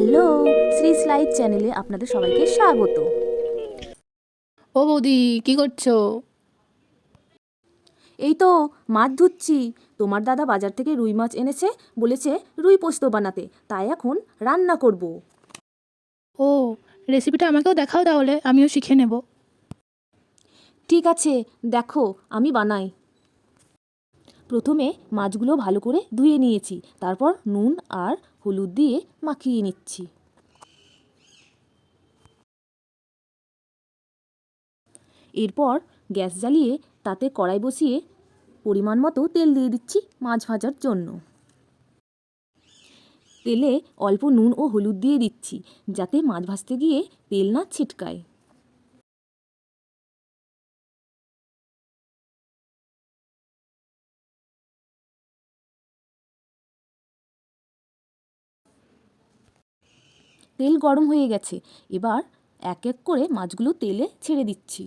Hello Shri slide চ্যানেলে আপনাদের সবাইকে স্বাগত। ও বৌদি কি করছ? এই তো মাছ ধুচ্ছি। তোমার দাদা বাজার থেকে রুই মাছ এনেছে বলেছে রুই পোস্ত বানাতে তাই এখন রান্না করব। ও রেসিপিটা আমাকেও দেখাও তাহলে আমিও শিখে নেব। ঠিক আছে দেখো আমি বানাই। প্রথমে মাছগুলো ভালো করে ধুয়ে নিয়েছি তারপর নুন আর হলুদ দিয়ে মাখিয়ে নিচ্ছি। এরপর গ্যাস জ্বালিয়ে তাতে কড়াই বসিয়ে পরিমাণ মতো তেল দিয়ে দিচ্ছি মাছ ভাজার জন্য। তেলে অল্প নুন ও হলুদ দিয়ে দিচ্ছি যাতে মাছ ভাজতে গিয়ে তেল না ছিটকায়। তেল গরম হয়ে গেছে। এবার এক এক করে মাছগুলো তেলে ছেড়ে দিচ্ছি।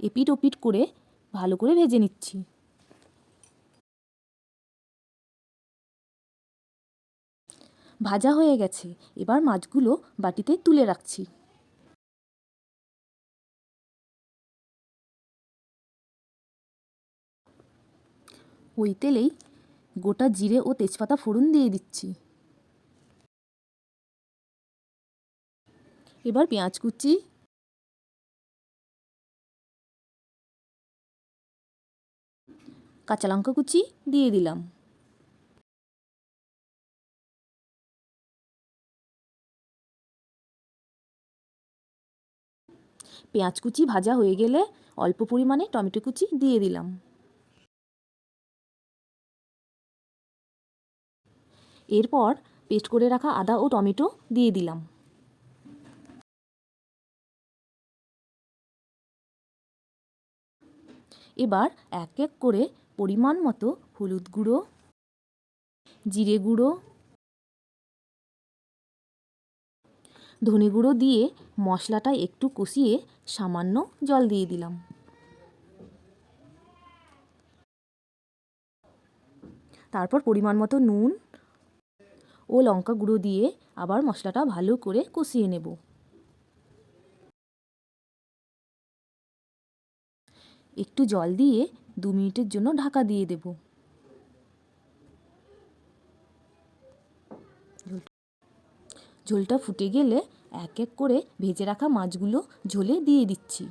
এপিট ওপিট করে ভালো করে ভেজে নিচ্ছি। ভাজা হয়ে গেছে। এবার মাছগুলো বাটিতে তুলে রাখছি। ওই তেলেই গোটা জিরে ও তেজপাতা ফোড়ন দিয়ে দিচ্ছি। এবার পেঁয়াজ কুচি। কাঁচা লঙ্কা কুচি দিয়ে দিলাম। পেঁয়াজ কুচি ভাজা হয়ে গেলে অল্প পরিমাণে টমেটো কুচি দিয়ে দিলাম। এরপর পেস্ট করে রাখা আদা ও টমেটো দিয়ে দিলাম। এবার এক এক করে পরিমাণ মতো হলুদ গুঁড়ো, জিরে গুঁড়ো, ধনে গুঁড়ো দিয়ে মশলাটা একটু কষিয়ে সামান্য জল দিয়ে দিলাম। তারপর পরিমাণ মতো নুন ও লঙ্কা গুঁড়ো দিয়ে আবার মশলাটা ভালো করে কষিয়ে নেব। একটু জল দিয়ে দু মিনিটের জন্য ঢাকা দিয়ে দেব। ঝোলটা ফুটে গেলে এক এক করে ভেজে রাখা মাছগুলো ঝোলে দিয়ে দিচ্ছি।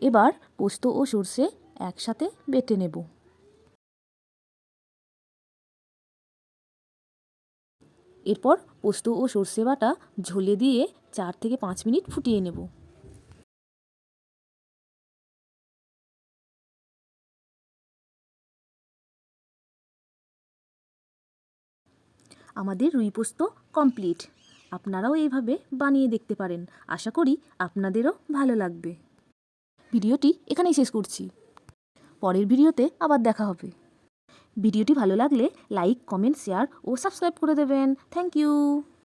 এবার পোস্ত ও সর্ষে একসাথে বেটে নেব। এরপর পোস্ত ও সর্ষে বাটা ঝোলে দিয়ে চার থেকে পাঁচ মিনিট ফুটিয়ে নেব। আমাদের রুই পোস্ত কমপ্লিট। আপনারাও এইভাবে বানিয়ে দেখতে পারেন। আশা করি আপনাদেরও ভালো লাগবে। ভিডিওটি এখানেই শেষ করছি। পরের ভিডিওতে আবার দেখা হবে। ভিডিওটি ভালো লাগলে লাইক কমেন্ট শেয়ার ও সাবস্ক্রাইব করে দেবেন। Thank you.